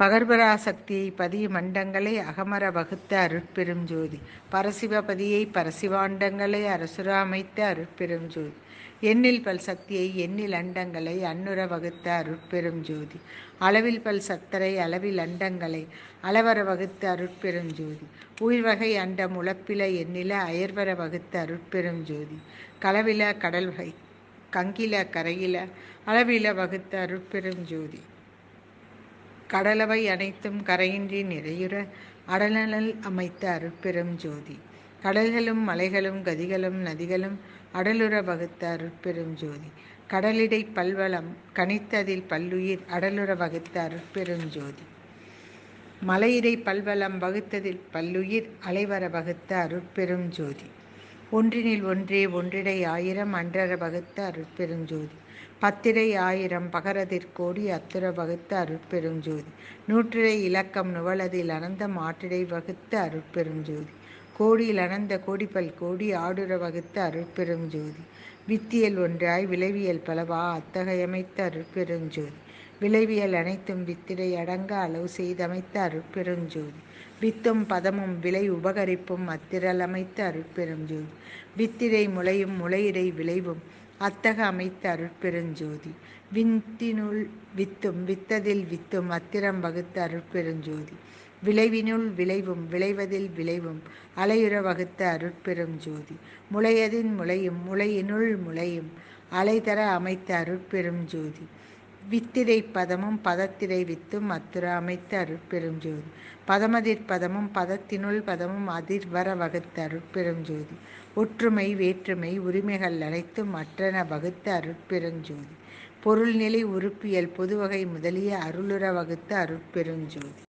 பகர்பராசக்தியை பதிய மண்டங்களை அகமர வகுத்த அருட்பெரும் ஜோதி பரசிவபதியை பரசிவாண்டங்களை அரசுரா அமைத்த அருட்பெரும் ஜோதி எண்ணில் பல் சக்தியை எண்ணில் அண்டங்களை அன்னுர வகுத்த அருட்பெரும் ஜோதி அளவில் பல் சத்தரை அளவில் அண்டங்களை அளவர வகுத்த அருட்பெரும் ஜோதி உயிர்வகை அண்டம் உழப்பில எண்ணில அயர்வர வகுத்த அருட்பெரும் ஜோதி களவில கடல் வகை கங்கில கரையில அளவில வகுத்த அருட்பெரும் ஜோதி கடலவை அனைத்தும் கரையின்றி நிறையுற அடலனல் அமைத்த அருட்பெரும் ஜோதி. கடல்களும் மலைகளும் கதிகளும் நதிகளும் அடலுற வகுத்த அருட்பெரும் ஜோதி. கடலிடை பல்வளம் கனித்ததில் பல்லுயிர் அடலுற வகுத்த அருட்பெரும் ஜோதி. மலையிடை பல்வளம் வகுத்ததில் பல்லுயிர் அலைவர வகுத்த அருட்பெரும் ஜோதி. ஒன்றினில் ஒன்றே ஒன்றிடை ஆயிரம் அன்றர வகுத்த அருட்பெருஞ்சோதி. பத்திரை ஆயிரம் பகரதிற்கோடி அத்துர பகுத்து அருட்பெருஞ்சோதி. நூற்றிடை இலக்கம் நுவலதில் அனந்த மாற்றிடை வகுத்த அருட்பெருஞ்சோதி. கோடியில் அனந்த கோடிப்பல் கோடி ஆடுற வகுத்து அருட்பெருஞ்சோதி. வித்தியல் ஒன்றாய் விளைவியல் பலவா அத்தகையமைத்த அருட்பெருஞ்சோதி. விளைவியல் அனைத்தும் வித்திடை அடங்க அளவு செய்தமைத்த அருட்பெருஞ்சோதி. வித்தும் பதமும் விலை உபகரிப்பும் அத்திரல் அமைத்த அருட்பெரும் ஜோதி வித்திடை முளையும் முளையிடை விளைவும் அத்தக அமைத்த அருட்பெருஞ்சோதி. வித்தினுள் வித்தும் வித்ததில் வித்தும் அத்திரம் வகுத்த அருட்பெருஞ்சோதி. விளைவினுள் விளைவும் விளைவதில் விளைவும் அலையுற வகுத்த அருட்பெரும் ஜோதி முளையதின் முளையும் முளையினுள் முளையும் அலைதர அமைத்த அருட்பெரும் ஜோதி வித்திரை பதமும் பதத்திரை வித்தும் அத்துர அமைத்த அருட்பெரும் ஜோதி பதமதிர் பதமும் பதத்தினுள் பதமும் அதிர்வர வகுத்த அருட்பெரும் ஜோதி ஒற்றுமை வேற்றுமை உரிமைகள் அனைத்தும் அற்றன வகுத்த அருட்பெருஞ்சோதி. பொருள்நிலை உறுப்பியல் பொதுவகை முதலிய அருளுற வகுத்த அருட்பெருஞ்சோதி.